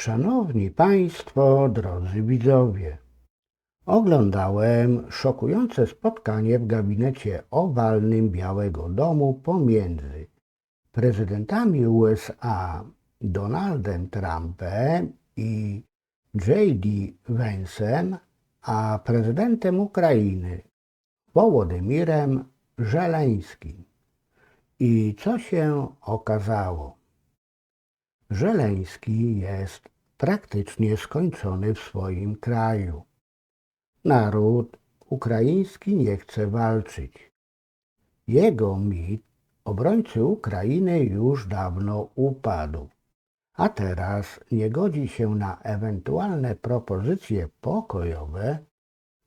Szanowni Państwo, drodzy widzowie, oglądałem szokujące spotkanie w gabinecie owalnym Białego Domu pomiędzy prezydentami USA Donaldem Trumpem i J.D. Vance'em, a prezydentem Ukrainy Wołodymirem Żeleńskim. I co się okazało? Żeleński jest praktycznie skończony w swoim kraju. Naród ukraiński nie chce walczyć. Jego mit obrońcy Ukrainy już dawno upadł, a teraz nie godzi się na ewentualne propozycje pokojowe,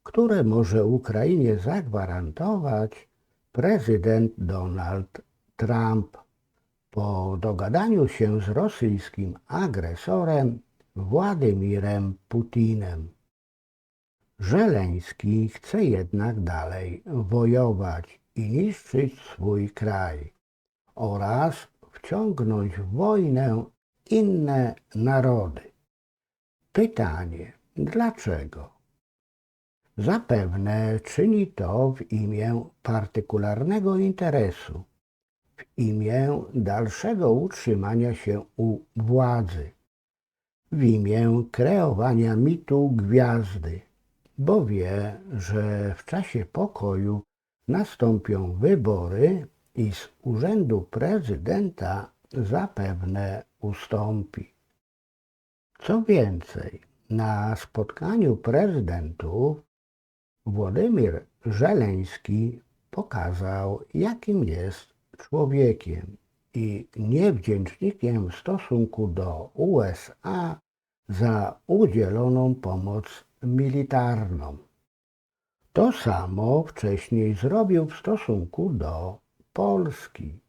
które może Ukrainie zagwarantować prezydent Donald Trump po dogadaniu się z rosyjskim agresorem Władymirem Putinem. Żeleński chce jednak dalej wojować i niszczyć swój kraj oraz wciągnąć w wojnę inne narody. Pytanie, dlaczego? Zapewne czyni to w imię partykularnego interesu, w imię dalszego utrzymania się u władzy, w imię kreowania mitu gwiazdy, bo wie, że w czasie pokoju nastąpią wybory i z urzędu prezydenta zapewne ustąpi. Co więcej, na spotkaniu prezydentów Władimir Żeleński pokazał, jakim jest człowiekiem i niewdzięcznikiem w stosunku do USA za udzieloną pomoc militarną. To samo wcześniej zrobił w stosunku do Polski,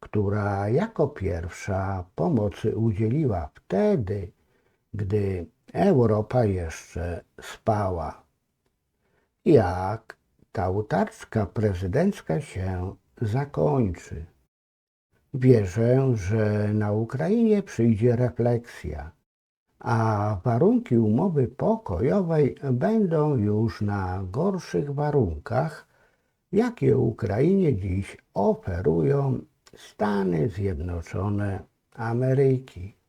która jako pierwsza pomocy udzieliła wtedy, gdy Europa jeszcze spała. Jak ta utarczka prezydencka się zakończy? Wierzę, że na Ukrainie przyjdzie refleksja, a warunki umowy pokojowej będą już na gorszych warunkach, jakie Ukrainie dziś oferują Stany Zjednoczone Ameryki.